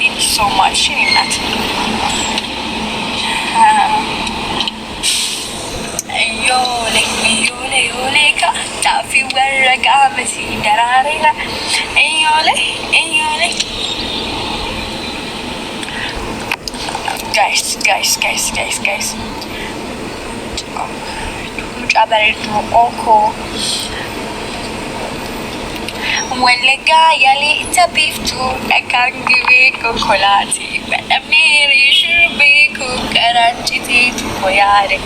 ቴንክ ሶ ማች ናት Iyyoolee iyyoolee iyyoolee ka xaafii warra qaamasii daraareera iyyoolee iyyoolee. Guys guys guys guys guys. Mucaa bareedduu ookoo. Konkolaatii badhamneeree shirbee koo qaraanchiteetu koyaade.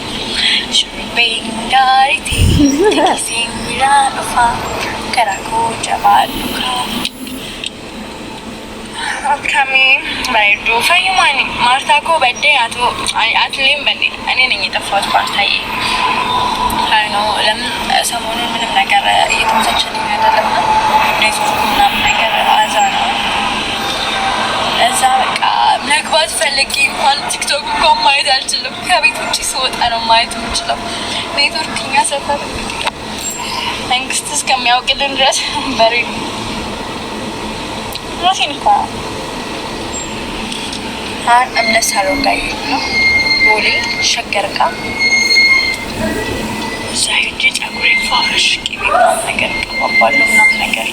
Shirbeen gaariitii teesseen biraan dhufaa karaa koo jabaadhu kaa. Akkamii bareedduu fayyumaani maartaa koo baddee atu atuleen badde እኔ ነኝ የጠፋሁት ማርታዬ። ነው ለምን ሰሞኑን ምንም ነገር እየተመቻቸልኝ አይደለም እና ኔትወርክ ምናምን ነገር አዛ ነው እዛ በቃ ፈልጌ እንኳን ቲክቶክ እንኳን ማየት አልችልም። ከቤት ውጭ ስወጣ ነው ማየት የምችለው። ኔትወርክ እኛ ሰፈር መንግስት እስከሚያውቅልን ድረስ በሬ ራሴን እኮ አሁን እምነት ሳሎን ጋር ነው ቦሌ ሸገር ጋ እዛ ሄጄ ጸጉሬን ፋፍሽ ቅቤ ነገር ቀባባለሁ ምናምን ነገር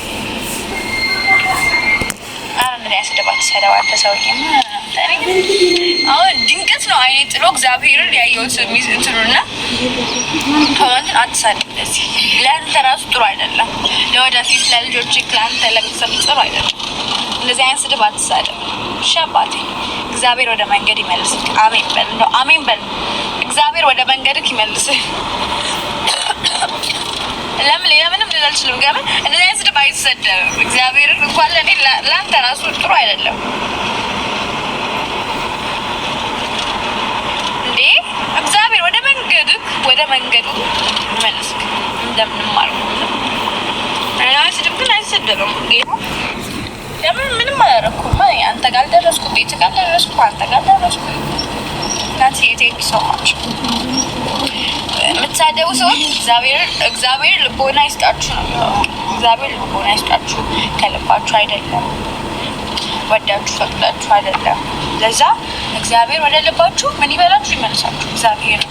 አሁን ያስደባት ሰደባት ሰውዬ አሁን ድንገት ነው አይኔ ጥሎ እግዚአብሔርን ያየሁት እንትኑና ከወንትን አትሳደብ። እንደዚህ ለአንተ ራሱ ጥሩ አይደለም። ለወደፊት ለልጆች ለአንተ ለቤተሰብ ጥሩ አይደለም። እንደዚህ አይነት ስድብ አትሳደብ። እሺ አባቴ፣ እግዚአብሔር ወደ መንገድ ይመልስ። አሜን በል፣ አሜን በል። እግዚአብሔር ወደ መንገድክ ይመልስ። ለምን ሌላ ምንም ልል አልችልም። ገምን እንደዚህ አይነት ስድብ አይሰደብም። እግዚአብሔርን እንኳን ለእኔ ለአንተ ራሱ ጥሩ አይደለም። እንዴ እግዚአብሔር ወደ መንገድ ወደ መንገዱ ይመልስክ። እንደምንም ስድብ ግን አይሰደብም ጌታ ለምን ምንም አላደረኩም። አንተ ጋር ደረስኩ፣ ቤት ጋር ደረስኩ፣ አንተ ጋር ደረስኩ። እናት ቴንክ ሶ ማች የምትሳደቡ ሰዎች እግዚአብሔር ልቦና ይስጣችሁ ነው። እግዚአብሔር ልቦና ይስጣችሁ። ከልባችሁ አይደለም፣ ወዳችሁ ፈቅዳችሁ አይደለም። ለዛ እግዚአብሔር ወደ ልባችሁ ምን ይበላችሁ ይመልሳችሁ። እግዚአብሔር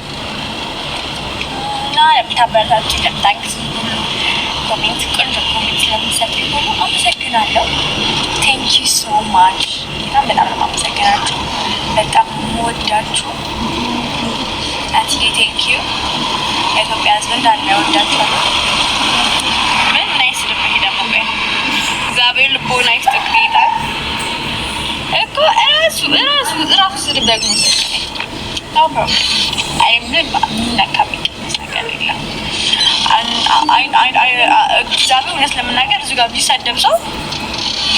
እና ለምታበረታችሁ ለምታግዝ ኮሜንት ቆንጆ ኮሜንት ስለምሰጡኝ ሁሉ አመሰግናለሁ። ቴንክ ዩ ሶ ማች። በጣም በጣም አመሰግናችሁ። በጣም የምወዳችሁ አትዬ ቴንክ ዩ። የኢትዮጵያ ሕዝብ እንዳለ ወዳችኋለሁ። ምን ምን አይስልም ይሄ ደግሞ? እግዚአብሔር ልቦና ይስጥክ ጌታ። እኮ እራሱ እራሱ እራሱ ስድብ ደግሞ አይ ምን ነካብኝ ነገር የለም። እግዚአብሔር እውነት ለመናገር እዚህ ጋር ቢሳደብ ሰው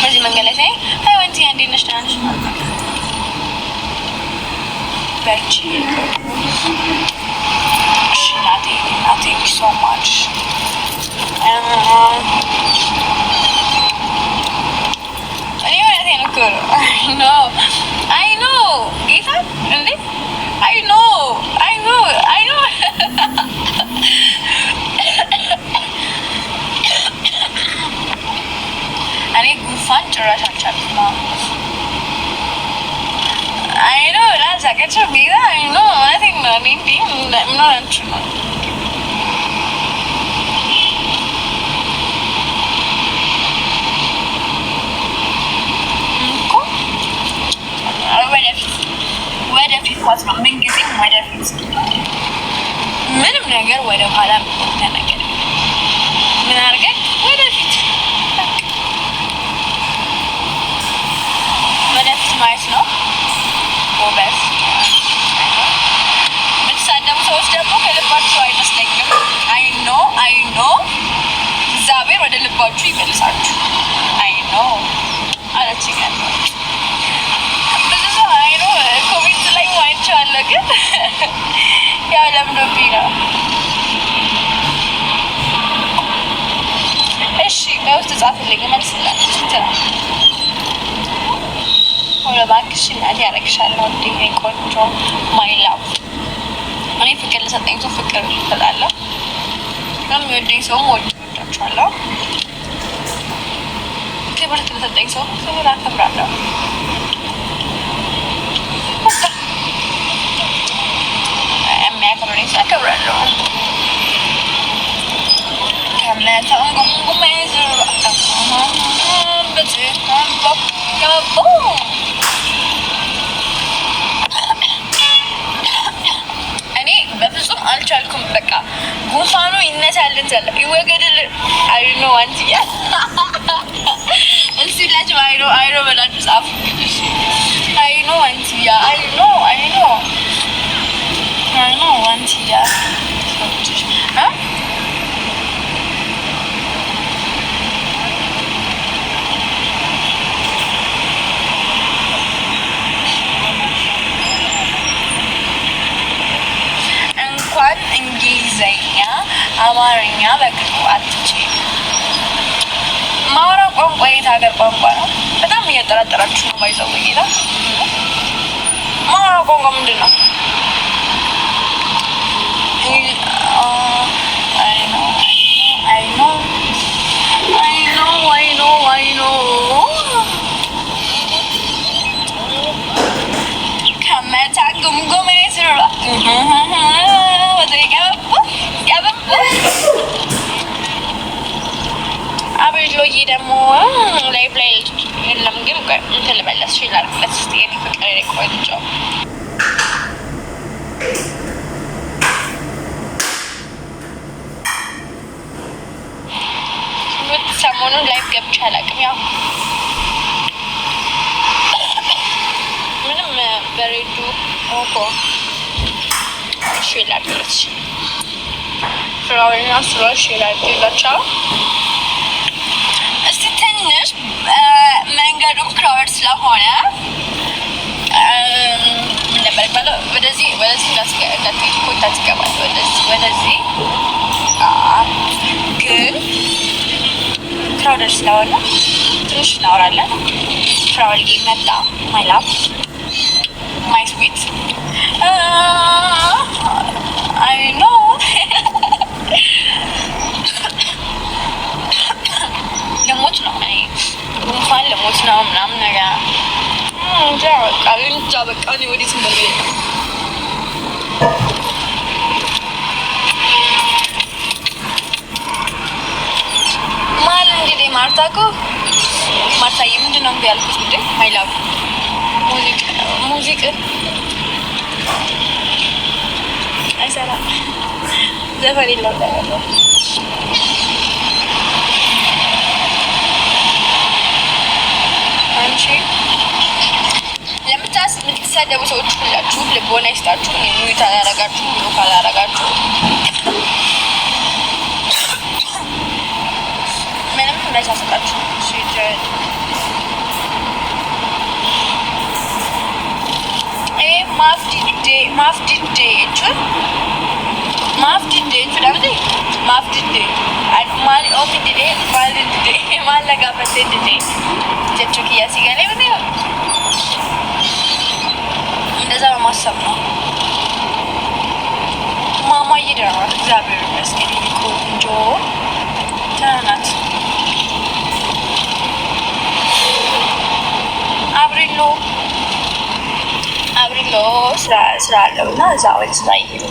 በዚህ መንገድ ላይ ሳይ አይ ወንቲ እንዴት ነሽ? ደህና ነሽ በርቺ እሺ እናቴ እናቴ ሶ ማች እኔ እውነቴን እኮ ነው አይ ኖ ጌታ እንዴ አይ ኖ አይ ኖ አይ ኖ እኔ ጉንፋን ጭራሽ አልቻልኩም። አይ ነው ላሳቀችው ቤዛ አይ ነው እውነቴን ነው። እኔ እንዲህ ምን ሆናችሁ ነው? እኮ ወደፊት ወደፊት ማለት ነው። ምንጊዜም ወደፊት ምንም ነገር ወደ ኋላ ነገር ምን አድርገን እግዚአብሔር ወደ ልባችሁ ይመልሳችሁ። አይ ኖ አለች ገ ብዙ ሰው አይ ኖ ኮሜንት ላይ ዋይቸዋለሁ፣ ግን ያው ለምዶብኝ ነው። እሺ በውስጥ ጻፍልኝ እመልስላለሁ። ነው? ሆነ እባክሽ እናቴ ያደርግሻለሁ። እንዴ ቆንጆ ማይላው እኔ ፍቅር ለሰጠኝ ሰው ፍቅር እላለሁ፣ ለሚወደኝ ሰውም አመሰግናችኋለሁ። ክብር ለተሰጠኝ ሰው ክብር አከብራለሁ። የሚያከብረኝ ሰው አከብራለሁ። ከመተንጉሙ መዝሩ ይነሳልን ዘለ ይወገድልን። አይ ኖ አንትያ እስቲ ላችሁ አይ ኖ አይ ኖ በላችሁ ጻፉ። አይ ኖ አንትያ አይ ኖ አይ ኖ አይ ኖ አንትያ ቋንቋ የት ሀገር ቋንቋ ነው? በጣም እያጠራጠራችሁ ነው። ባይዘው ጌታ ማውራ ቋንቋ ምንድን ነው? ከመታ ጉምጉሜ ስራ አቤሎዬ ደግሞ ላይፍ ላይ የለም ግን እንትን ልመለስ ይላል ለት ስ ፍቅር ቆንጆ ሰሞኑን ላይፍ ገብቼ አላውቅም። ያው ምንም በሬዱ ኦኮ እሺ ላድርግልሽ ፍራውና ስራሽ ላድርግላቸው። እስቲ ትንሽ መንገዱ ክራውድ ስለሆነ ክራውደር ስለሆነ ትንሽ እናወራለን። ፍራውል መጣ ማይ ላቭ ማይ ስዊት አይ ልሞት ነው እኔ ልሞት ነው ምናምን ነገር እንጃ በቃ እንጃ በቃ እኔ ወዴት እንደሚሄድ ማን እንግዲህ ማርታ እኮ ማርታዬ ምንድን ነው ያልኩት እንዴ ማይላቭ ሙዚቅ ሙዚቅ አይሰራም ዘፈን የለው የምትሳደቡ ሰዎች ሁላችሁም ልቦና ይስጣችሁ። ሚዩት አላረጋችሁ ብሎ ካላረጋችሁ ምንም እንዳይሳሰጣችሁ maaf diddee maaf diddee jechuun maaf diddee jechuudha miti maaf diddee maali oomi didee በማሰብ ነው። ደህና ናት፣ እግዚአብሔር ይመስገን። ቆንጆ ደህና ናት። አብሪሎ አብሪሎ ስራ አለው እና እዛ ወደ ስራ ይሄዱ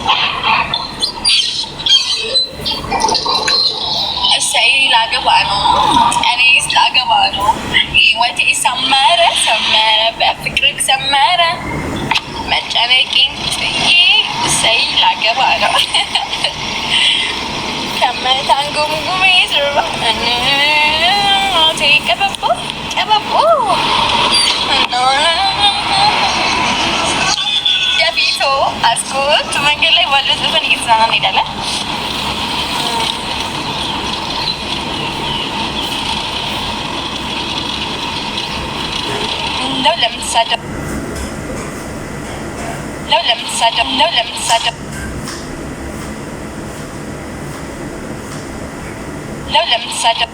እሰይ ላገባ ነው። እኔስ ላገባ ነው። ህይወቴ ሰመረ ሰመረ፣ በፍቅር ሰመረ። መጨነቄን ትዬ እሰይ ላገባ ነው። ከመታንጉምጉሜ ስርባ ቀበቦ ቀበቦ ደፊቶ አስኮት መንገድ ላይ ባለው ዘፈን እየተዝናና እንሄዳለን። እንደው ለምትሳደብ እንደው ለምትሳደብ እንደው ለምትሳደብ እንደው ለምትሳደብ